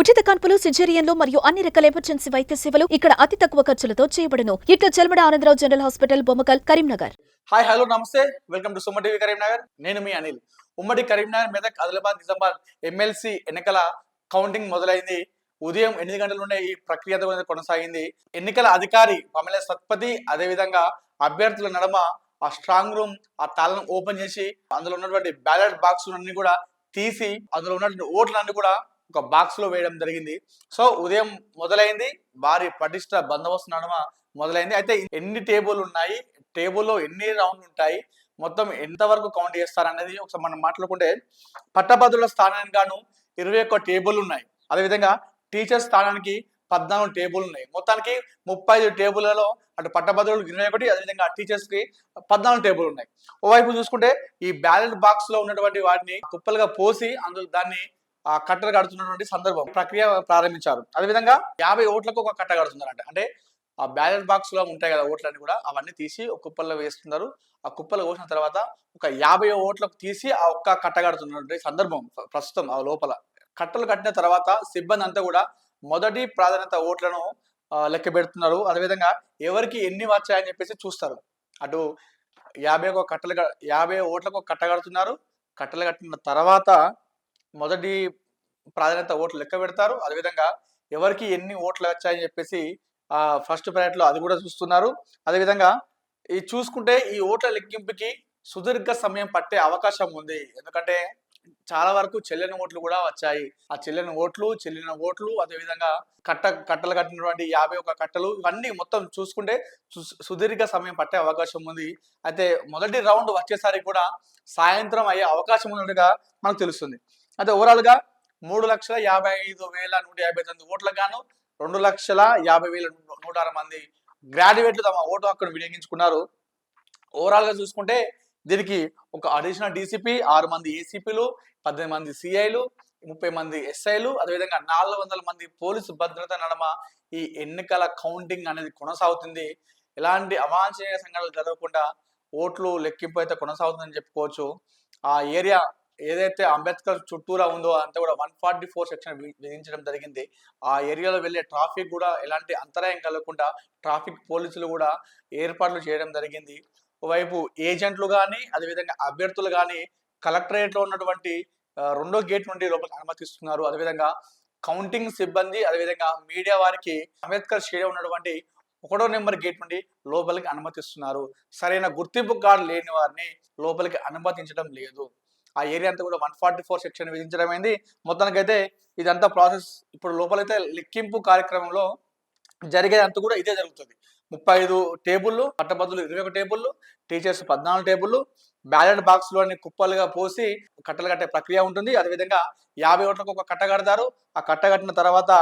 ఉచిత కాన్పులు సిజేరియన్లు మరియు అన్ని రకాల ఎమర్జెన్సీ వైద్య సేవలు ఇక్కడ అతి తక్కువ ఖర్చులతో చేయబడను. ఇట్ల Chelmeda Ananda Rao general hospital Bommakal Karimnagar. Hi hello నమస్తే. Welcome to Suma TV Karimnagar. నేను మీ అనిల్. ఉమ్మడి కరీంనగర్ మెదక్ ఆదిలాబాద్ నిజామాబాద్ ఎమ్మెల్సీ ఎన్నికల కౌంటింగ్ మొదలైంది. ఉదయం ఎనిమిది గంటల నుండి ఈ ప్రక్రియ కొనసాగింది. ఎన్నికల అధికారి పమల సత్పతి అదేవిధంగా అభ్యర్థుల నడమ ఆ స్ట్రాంగ్ రూమ్ ఆ తాళం ఓపెన్ చేసి అందులో ఉన్నటువంటి బ్యాలెట్ బాక్స్ అన్ని కూడా తీసి అందులో ఉన్నటువంటి ఓట్లన్నీ కూడా ఒక బాక్స్లో వేయడం జరిగింది. సో ఉదయం మొదలైంది. భారీ పటిష్ట బందోబస్తు నడమ మొదలైంది. అయితే ఎన్ని టేబుల్ ఉన్నాయి? టేబుల్లో ఎన్ని రౌండ్లు ఉంటాయి? మొత్తం ఎంతవరకు కౌంట్ చేస్తారనేది ఒకసారి మనం మాట్లాడుకుంటే పట్టభద్రుల స్థానానికి గాను ఇరవై ఒక్క టేబుల్ ఉన్నాయి. అదేవిధంగా టీచర్ స్థానానికి పద్నాలుగు టేబుల్ ఉన్నాయి. మొత్తానికి ముప్పై ఐదు టేబుల్లలో అటు పట్టభద్రులు ఇరవై ఒకటి అదేవిధంగా టీచర్స్కి పద్నాలుగు టేబుల్ ఉన్నాయి. ఓవైపు చూసుకుంటే ఈ బ్యాలెట్ బాక్స్లో ఉన్నటువంటి వాటిని కుప్పలుగా పోసి అందులో దాన్ని కట్టలు కడుతున్నటువంటి సందర్భం ప్రక్రియ ప్రారంభించారు. అదేవిధంగా యాభై ఓట్లకు ఒక కట్ట కడుతున్నారంట. అంటే ఆ బ్యాలెట్ బాక్స్లో ఉంటాయి కదా ఓట్లన్నీ కూడా అవన్నీ తీసి ఒక కుప్పల్లో వేస్తున్నారు. ఆ కుప్పలు పోసిన తర్వాత ఒక యాభై ఓట్లకు తీసి ఆ ఒక్క కట్ట కడుతున్నటువంటి సందర్భం ప్రస్తుతం ఆ లోపల. కట్టలు కట్టిన తర్వాత సిబ్బంది అంతా కూడా మొదటి ప్రాధాన్యత ఓట్లను లెక్క పెడుతున్నారు. అదేవిధంగా ఎవరికి ఎన్ని వచ్చాయని చెప్పేసి చూస్తారు. అటు యాభై ఒక కట్టలు యాభై ఓట్లకు ఒక కట్ట కడుతున్నారు. కట్టలు కట్టిన తర్వాత మొదటి ప్రాధాన్యత ఓట్లు లెక్క పెడతారు. అదేవిధంగా ఎవరికి ఎన్ని ఓట్లు వచ్చాయని చెప్పేసి ఆ ఫస్ట్లో అది కూడా చూస్తున్నారు. అదేవిధంగా ఈ చూసుకుంటే ఈ ఓట్ల లెక్కింపుకి సుదీర్ఘ సమయం పట్టే అవకాశం ఉంది. ఎందుకంటే చాలా వరకు చెల్లిన ఓట్లు కూడా వచ్చాయి. ఆ చెల్లిన ఓట్లు చెల్లిన ఓట్లు అదేవిధంగా కట్ట కట్టలు కట్టినటువంటి యాభై ఒక కట్టలు ఇవన్నీ మొత్తం చూసుకుంటే సు- సుదీర్ఘ సమయం పట్టే అవకాశం ఉంది. అయితే మొదటి రౌండ్ వచ్చేసరికి కూడా సాయంత్రం అయ్యే అవకాశం ఉన్నట్టుగా మనకు తెలుస్తుంది. అయితే ఓవరాల్గా మూడు లక్షల యాభై ఐదు వేల నూట యాభై తొమ్మిది ఓట్లకు గాను రెండు లక్షల యాభై వేల నూట ఆరు మంది గ్రాడ్యుయేట్లు తమ ఓటు హక్కును వినియోగించుకున్నారు. ఓవరాల్గా చూసుకుంటే దీనికి ఒక అడిషనల్ డీసీపీ ఆరు మంది ఏసీపీలు పద్దెనిమిది మంది సిఐలు ముప్పై మంది ఎస్ఐలు అదేవిధంగా నాలుగు వందల మంది పోలీసు భద్రత నడమ ఈ ఎన్నికల కౌంటింగ్ అనేది కొనసాగుతుంది. ఎలాంటి అవాంఛనీయ సంఘటనలు జరగకుండా ఓట్లు లెక్కింపు అయితే కొనసాగుతుందని చెప్పుకోవచ్చు. ఆ ఏరియా ఏదైతే అంబేద్కర్ చుట్టూరా ఉందో అంతా కూడా వన్ ఫార్టీ ఫోర్ సెక్షన్ విధించడం జరిగింది. ఆ ఏరియాలో వెళ్ళే ట్రాఫిక్ కూడా ఎలాంటి అంతరాయం కలగకుండా ట్రాఫిక్ పోలీసులు కూడా ఏర్పాట్లు చేయడం జరిగింది. ఒకవైపు ఏజెంట్లు కానీ అదేవిధంగా అభ్యర్థులు కానీ కలెక్టరేట్లో ఉన్నటువంటి రెండో గేట్ నుండి లోపలికి అనుమతిస్తున్నారు. అదేవిధంగా కౌంటింగ్ సిబ్బంది అదేవిధంగా మీడియా వారికి అంబేద్కర్ స్టేడియం ఉన్నటువంటి ఒకటో నెంబర్ గేట్ నుండి లోపలికి అనుమతిస్తున్నారు. సరైన గుర్తింపు కార్డు లేని వారిని లోపలికి అనుమతించడం లేదు. ఆ ఏరియా అంతా కూడా వన్ ఫార్టీ ఫోర్ సెక్షన్ విధించడమైంది మొత్తానికైతే ఇదంతా ప్రాసెస్ ఇప్పుడు లోపలైతే లెక్కింపు కార్యక్రమంలో జరిగేదంతా కూడా ఇదే జరుగుతుంది. ముప్పై ఐదు టేబుల్లు పట్టభద్రులు ఇరవై ఒక టేబుల్లు టీచర్స్ పద్నాలుగు టేబుల్లు బ్యాలెట్ బాక్స్లోని కుప్పలుగా పోసి కట్టలు కట్టే ప్రక్రియ ఉంటుంది. అదేవిధంగా యాభై ఓట్లకు ఒక కట్ట కడతారు. ఆ కట్ట కట్టిన తర్వాత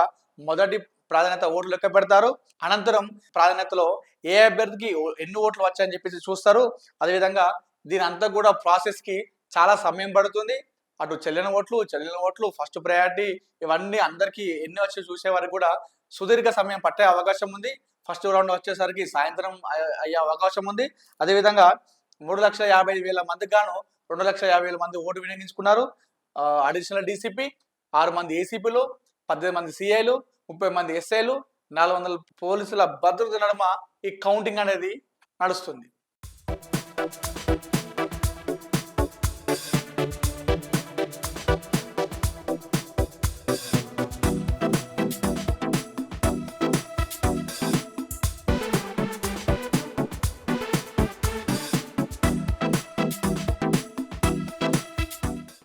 మొదటి ప్రాధాన్యత ఓట్లు లెక్క పెడతారు. అనంతరం ప్రాధాన్యతలో ఏ అభ్యర్థికి ఎన్ని ఓట్లు వచ్చాయని చెప్పేసి చూస్తారు. అదేవిధంగా దీని అంతా కూడా ప్రాసెస్కి చాలా సమయం పడుతుంది. అటు చెల్లిన ఓట్లు చెల్లిన ఓట్లు ఫస్ట్ ప్రయారిటీ ఇవన్నీ అందరికీ ఎన్ని వచ్చి చూసే వరకు కూడా సుదీర్ఘ సమయం పట్టే అవకాశం ఉంది. ఫస్ట్ రౌండ్ వచ్చేసరికి సాయంత్రం అయ్యే- అవకాశం ఉంది. అదేవిధంగా మూడు లక్షల యాభై వేల మందికి గాను రెండు లక్షల యాభై వేల మంది ఓటు వినియోగించుకున్నారు. అడిషనల్ డీసీపీ ఆరు మంది ఏసీపీలు పద్దెనిమిది మంది సిఐలు ముప్పై మంది ఎస్ఐలు నాలుగు వందల పోలీసుల భద్రత నడుమ ఈ కౌంటింగ్ అనేది నడుస్తుంది.